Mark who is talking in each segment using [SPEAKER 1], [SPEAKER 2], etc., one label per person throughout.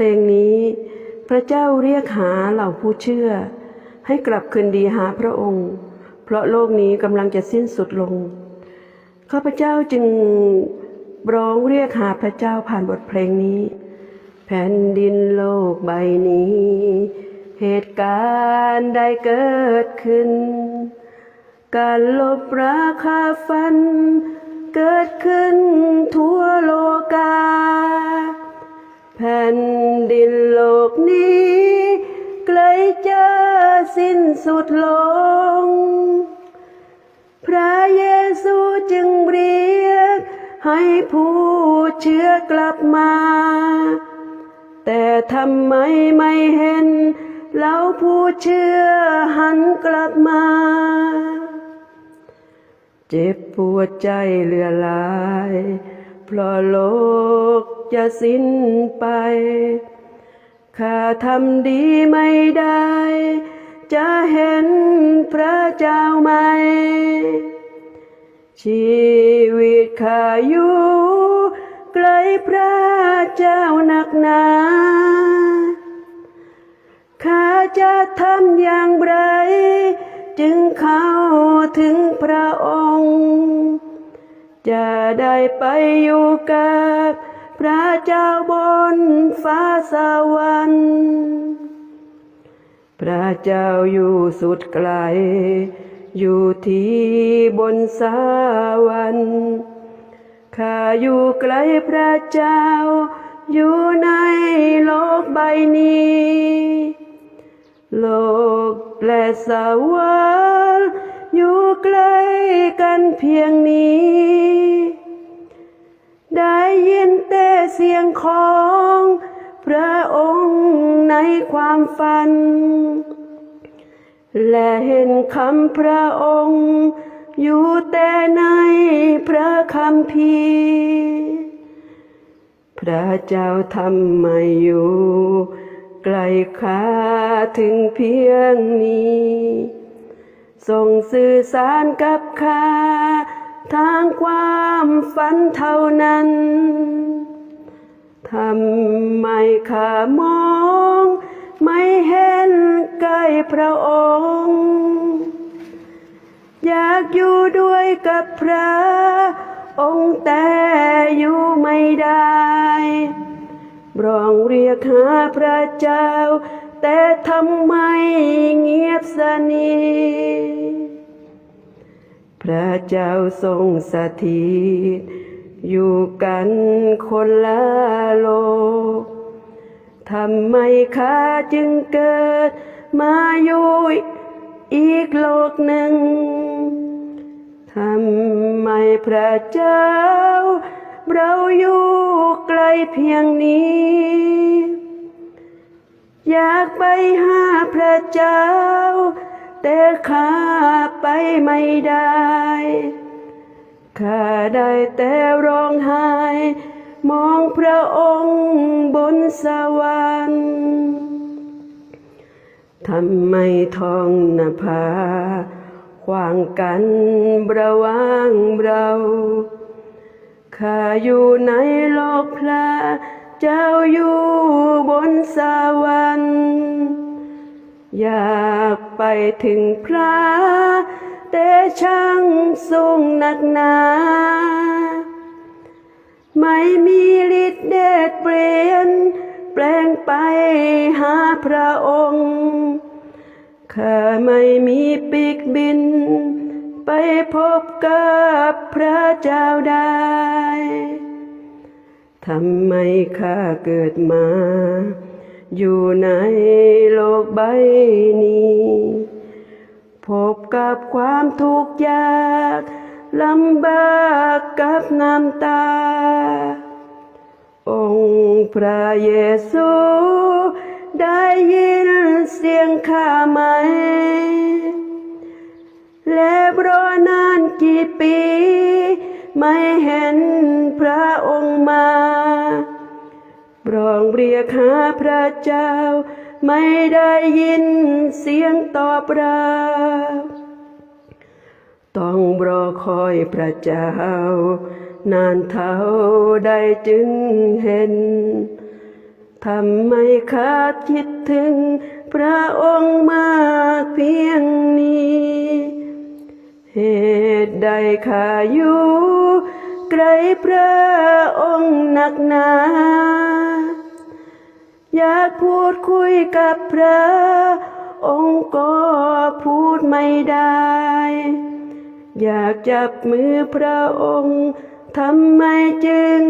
[SPEAKER 1] เพลงนี้พระเจ้าเรียกหาเหล่าผู้เชื่อ ให้กลับคืนดีหาพระองค์ เพราะโลกนี้กำลังจะสิ้นสุดลงข้าพเจ้าจึงร้องเรียกหาพระเจ้าผ่านบทเพลงนี้ แผ่นดินโลกใบนี้ เหตุการณ์ใดเกิดขึ้น การลบราคาฟัน เกิดขึ้นทั่ว ดินโลกนี้ ใกล้จะสิ้นสุดลง พระเยซูจึงเรียก ให้ผู้เชื่อกลับมา แต่ทำไมไม่เห็นเราผู้เชื่อหันกลับมา เจ็บปวดใจเหลือหลาย เพราะโลกจะสิ้นไป ข้าทำดีไม่ได้ จะเห็นพระเจ้าไหม ชีวิตข้าอยู่ไกลพระเจ้านักหนาข้าจะทำอย่างไร จึงเข้าถึงพระองค์ จะได้ไปอยู่กับ พระเจ้าบนฟ้าสวรรค์พระเจ้าอยู่สุดไกล อยู่ที่บนสวรรค์ข้าอยู่ไกลพระเจ้า อยู่ในโลกใบนี้ โลกและสวรรค์อยู่ใกล้กันเพียงนี้ เสียงของพระองค์ในความฝัน และเห็นคำพระองค์อยู่แต่ในพระคำพีพระเจ้าทำม่อยู่ ไกลข้าถึงเพียงนี้ส่งสื่อสารกับข้าทางความฝันเท่านั้น ทำไมข้ามอง ไม่เห็นใกล้พระองค์ อยากอยู่ด้วยกับพระ องค์แต่อยู่ไม่ได้ร้องเรียกหาพระเจ้า แต่ทำไมเงียบสนิทพระเจ้าทรงสถิต อยู่กันคนละโลกทำไมข้าจึงเกิด มาอยู่อีกโลกหนึ่ง ทำไมพระเจ้า เราอยู่ไกลเพียงนี้ อยากไปหาพระเจ้า แต่ข้าไปไม่ได้ ข้าได้แต่ร้องไห้ มองพระองค์บนสวรรค์ทำไมทองนภาขวางกันระว่างเราข้าอยู่ในโลกพระเจ้าอยู่บนสวรรค์อยากไปถึงพระ แต่ช่างสูงหนักหนา ไม่มีฤทธิ์เดชเปลี่ยน แปลงไปหาพระองค์ข้าไม่มีปีกบิน ไปพบกับพระเจ้าได้ทำไมข้าเกิดมา อยู่ในโลกใบนี้ พบกับความทุกข์ยากลำบากกับน้ำตา องค์พระเยซู ได้ยินเสียงข้าไหม และรอนานกี่ปี ไม่เห็นพระองค์มาร้องเรียกหาพระเจ้า ไม่ได้ยินเสียงตอบรับต้องรอคอยพระเจ้า นานเท่าใดจึงเห็นทำไมขาดคิดถึงพระองค์มากเพียงนี้ เหตุใดข้าอยู่ไกลพระองค์หนักหนา อยากพูดคุยกับพระ องค์ก็พูดไม่ได้ อยากจับมือพระองค์ทำไมจึง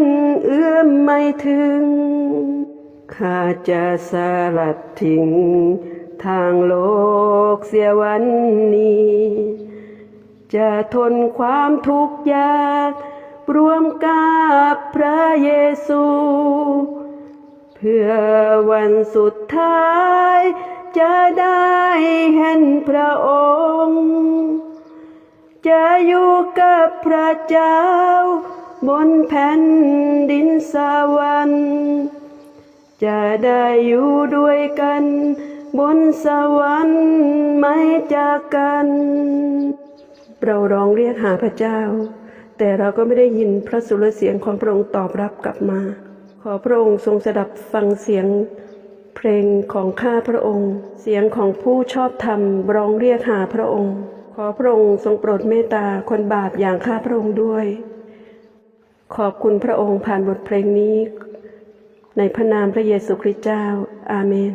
[SPEAKER 1] เอื้อมไม่ถึง ข้าจะสลัดทิ้งทางโลกเสียวันนี้ จะทนความทุกข์ยาก รวมกับพระเยซู เพื่อวันสุดท้าย จะได้เห็นพระองค์ จะอยู่กับพระเจ้า บนแผ่นดินสวรรค์จะได้อยู่ด้วยกัน บนสวรรค์ไม่จากกัน เราร้องเรียกหาพระเจ้า แต่เราก็ไม่ได้ยินพระสุรเสียงของพระองค์ตอบรับกลับมา ขอพระองค์ทรงสดับฟังเสียงเพลงของข้าพระองค์ เสียงของผู้ชอบธรรมร้องเรียกหาพระองค์ ขอพระองค์ทรงโปรดเมตตาคนบาปอย่างข้าพระองค์ด้วย ขอบคุณพระองค์ผ่านบทเพลงนี้ ในพระนามพระเยซูคริสต์เจ้า อาเมน